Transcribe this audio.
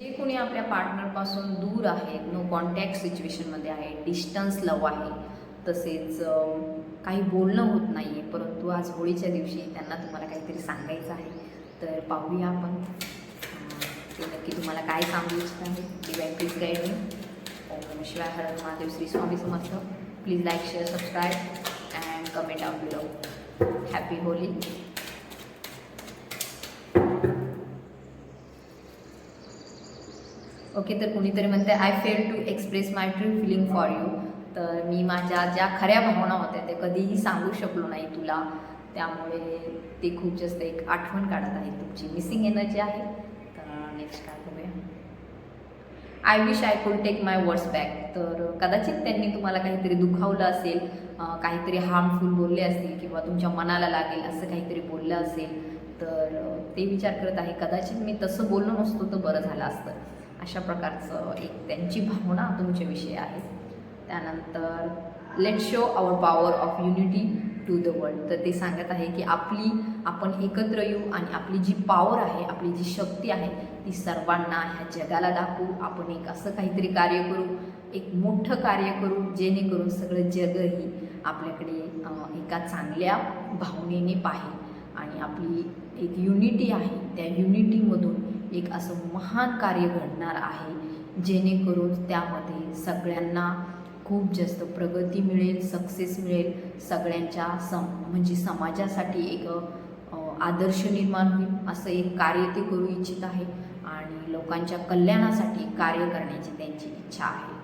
जे कोणी आपल्या पार्टनरपासून दूर आहेत नो कॉन्टॅक्ट सिच्युएशनमध्ये आहे डिस्टन्स लव आहे तसेच काही बोलणं होत नाही आहे परंतु आज होळीच्या दिवशी त्यांना तुम्हाला काहीतरी सांगायचं आहे तर पाहूया आपण. ते नक्की तुम्हाला काय सांगू इच्छित आहे डिवाईन प्लीज गाईड मी ओम शिवाय हरण Mahadev Shri Swami Samarth. Please like share subscribe and comment out below happy Holi okay तर कुणीतरी म्हणते I fail to express my true feeling for you तर मी माझ्या ज्या खऱ्या भावना होत्या ते कधीही सांगू शकलो नाही तुला. त्यामुळे ते खूप जास्त एक आठवण काढत आहे तुमची. मिसिंग एनर्जी आहे. तर नेक्स्ट काय बघूया. I wish I could take my words back तर कदाचित त्यांनी तुम्हाला काहीतरी दुखावलं असेल काहीतरी हार्मफुल बोलले असतील किंवा तुमच्या मनाला लागेल असं काहीतरी बोललं असेल तर ते विचार करत आहे. कदाचित मी तसं बोललो नसतो तर बरं झालं असतं. अशा प्रकारचं एक त्यांची भावना तुमच्याविषयी आहे. त्यानंतर let show our power of unity to the world तर ते सांगत आहे की आपली आपण एकत्र येऊ आणि आपली जी पॉवर आहे आपली जी शक्ती आहे ती सर्वांना ह्या जगाला दाखवू. आपण एक असं काहीतरी कार्य करू एक मोठं कार्य करू जेणेकरून सगळं जगही आपल्याकडे एका चांगल्या भावनेने पाहे आणि आपली एक युनिटी आहे त्या युनिटीमधून एक असं महान कार्य घडणार आहे जेणेकरून त्यामध्ये सगळ्यांना खूप जास्त प्रगती मिळेल सक्सेस मिळेल. सगळ्यांच्या सम म्हणजे समाजासाठी एक आदर्श निर्माण होईल असं एक कार्य ते करू इच्छित आहे आणि लोकांच्या कल्याणासाठी कार्य करण्याची त्यांची इच्छा आहे.